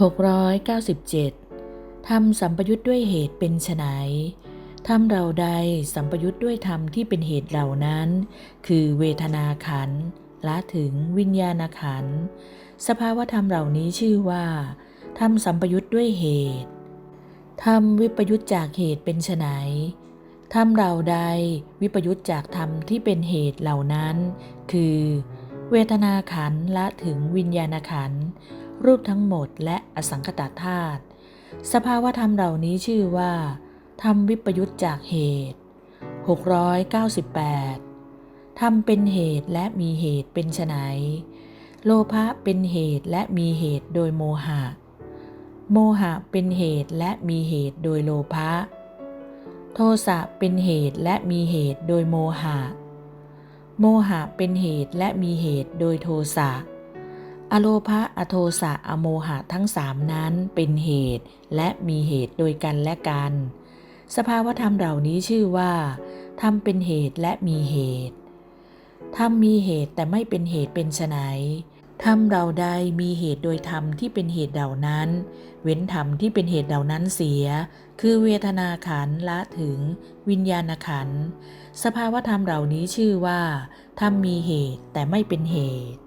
697ทำสัมปยุทธ์ด้วยเหตุเป็นไฉนทำเราใดสัมปยุทธ์ด้วยธรรมที่เป็นเหตุเหล่านั้น คือเวทนาขันละถึงวิญญาณขันสภาวธรรมเหล่านี้ชื่อว่าทำสัมปยุทธ์ด้วยเหตุทำวิปยุทธจากเหตุเป็นไฉนทำเราใดวิปยุทธจากธรรมที่เป็นเหตุเหล่านั้น คือ เวทนาขันละถึงวิญญาณขัน รูปทั้งหมดและอสังคตธาตุสภาวธรรมเหล่านี้ชื่อว่าธรรมวิปยุตจากเหตุ 698ธรรมเป็นเหตุและมีเหตุเป็นไฉนโลภะเป็นเหตุและมีเหตุโดยโมหะ โมหะเป็นเหตุและมีเหตุโดยโลภะ โทสะเป็นเหตุและมีเหตุโดยโมหะ โมหะเป็นเหตุและมีเหตุโดยโทสะ อโลภะอโทสะอโมหะทั้งสามนั้นเป็นเหตุและมีเหตุโดยกันและกัน สภาวธรรมเหล่านี้ชื่อว่าธรรมเป็นเหตุและมีเหตุธรรมมีเหตุแต่ไม่เป็นเหตุเป็นไฉนธรรมเราใดมีเหตุโดยธรรมที่เป็นเหตุเหล่านั้น เว้นธรรมที่เป็นเหตุเหล่านั้นเสีย คือเวทนาขันละถึง วิญญาณขันสภาวธรรมเหล่านี้ชื่อว่าธรรมมีเหตุแต่ไม่เป็นเหตุ